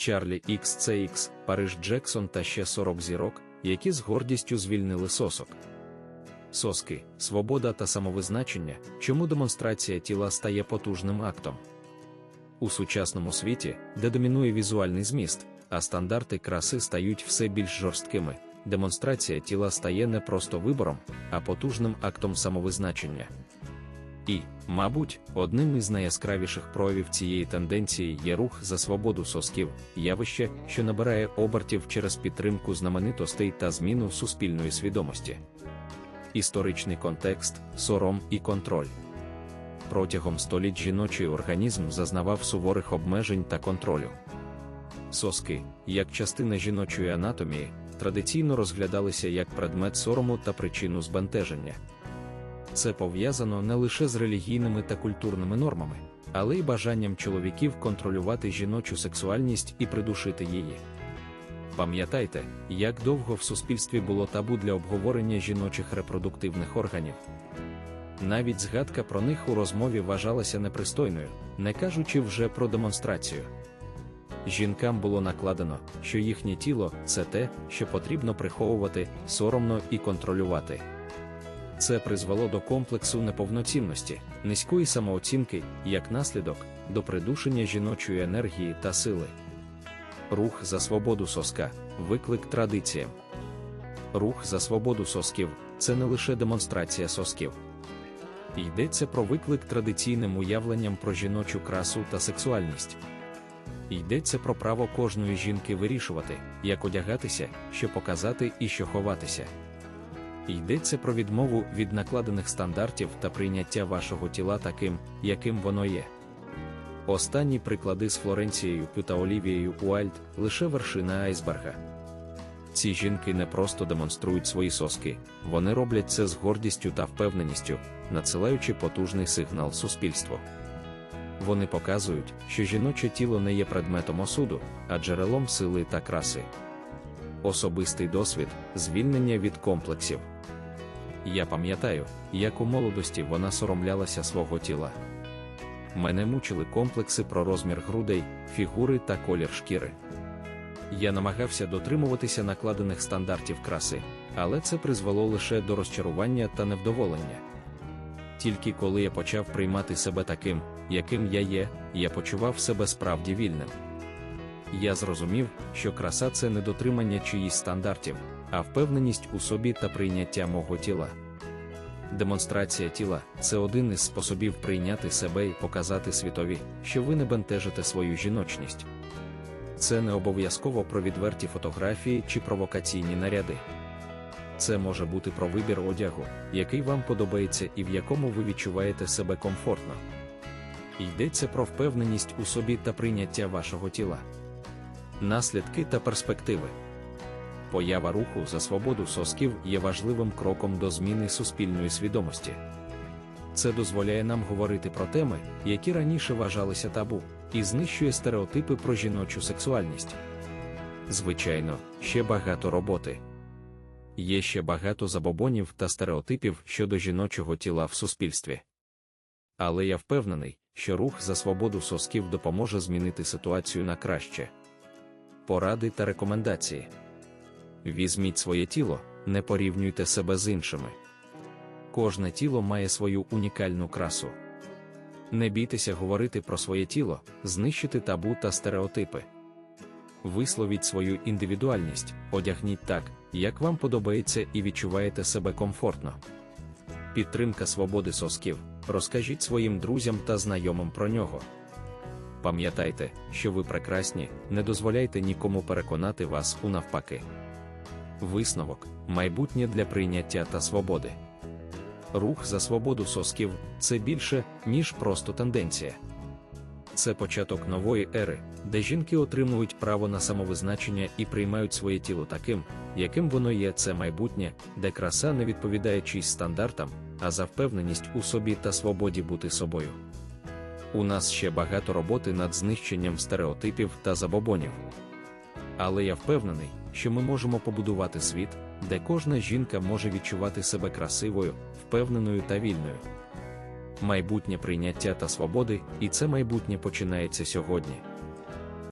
Чарлі XCX, Париж Джексон та ще 40 зірок, які з гордістю звільнили сосок. Соски, свобода та самовизначення, чому демонстрація тіла стає потужним актом. У сучасному світі, де домінує візуальний зміст, а стандарти краси стають все більш жорсткими, демонстрація тіла стає не просто вибором, а потужним актом самовизначення. І, мабуть, одним із найяскравіших проявів цієї тенденції є рух за свободу сосків, явище, що набирає обертів через підтримку знаменитостей та зміну суспільної свідомості. Історичний контекст, сором і контроль. Протягом століть жіночий організм зазнавав суворих обмежень та контролю. Соски, як частина жіночої анатомії, традиційно розглядалися як предмет сорому та причину збентеження. Це пов'язано не лише з релігійними та культурними нормами, але й бажанням чоловіків контролювати жіночу сексуальність і придушити її. Пам'ятайте, як довго в суспільстві було табу для обговорення жіночих репродуктивних органів. Навіть згадка про них у розмові вважалася непристойною, не кажучи вже про демонстрацію. Жінкам було накладено, що їхнє тіло це те, що потрібно приховувати, соромно і контролювати. Це призвело до комплексу неповноцінності, низької самооцінки, як наслідок, до придушення жіночої енергії та сили. Рух за свободу соска, виклик традиціям. Рух за свободу сосків це не лише демонстрація сосків. Йдеться про виклик традиційним уявленням про жіночу красу та сексуальність. Йдеться про право кожної жінки вирішувати, як одягатися, що показати і що ховатися. Йдеться про відмову від накладених стандартів та прийняття вашого тіла таким, яким воно є. Останні приклади з Флоренцією та Олівією Уальд лише вершина айсберга. Ці жінки не просто демонструють свої соски, вони роблять це з гордістю та впевненістю, надсилаючи потужний сигнал суспільству. Вони показують, що жіноче тіло не є предметом осуду, а джерелом сили та краси. Особистий досвід, звільнення від комплексів. Я пам'ятаю, як у молодості вона соромлялася свого тіла. Мене мучили комплекси про розмір грудей, фігури та колір шкіри. Я намагався дотримуватися накладених стандартів краси, але це призвело лише до розчарування та невдоволення. Тільки коли я почав приймати себе таким, яким я є, я почував себе справді вільним. Я зрозумів, що краса це не дотримання чиїсь стандартів, а впевненість у собі та прийняття мого тіла. Демонстрація тіла це один із способів прийняти себе і показати світові, що ви не бентежите свою жіночність. Це не обов'язково про відверті фотографії чи провокаційні наряди. Це може бути про вибір одягу, який вам подобається і в якому ви відчуваєте себе комфортно. Йдеться про впевненість у собі та прийняття вашого тіла. Наслідки та перспективи. Поява руху за свободу сосків є важливим кроком до зміни суспільної свідомості. Це дозволяє нам говорити про теми, які раніше вважалися табу, і знищує стереотипи про жіночу сексуальність. Звичайно, ще багато роботи. Є ще багато забобонів та стереотипів щодо жіночого тіла в суспільстві. Але я впевнений, що рух за свободу сосків допоможе змінити ситуацію на краще. Поради та рекомендації. Візьміть своє тіло, не порівнюйте себе з іншими. Кожне тіло має свою унікальну красу. Не бійтеся говорити про своє тіло, знищити табу та стереотипи. Висловіть свою індивідуальність, одягніть так, як вам подобається, і відчуваєте себе комфортно. Підтримка свободи сосків. Розкажіть своїм друзям та знайомим про нього. Пам'ятайте, що ви прекрасні, не дозволяйте нікому переконати вас у навпаки. Висновок майбутнє для прийняття та свободи. Рух за свободу сосків це більше, ніж просто тенденція. Це початок нової ери, де жінки отримують право на самовизначення і приймають своє тіло таким, яким воно є це майбутнє, де краса не відповідає чийсь стандартам, а за впевненість у собі та свободі бути собою. У нас ще багато роботи над знищенням стереотипів та забобонів. Але я впевнений, що ми можемо побудувати світ, де кожна жінка може відчувати себе красивою, впевненою та вільною. Майбутнє прийняття та свободи, і це майбутнє починається сьогодні.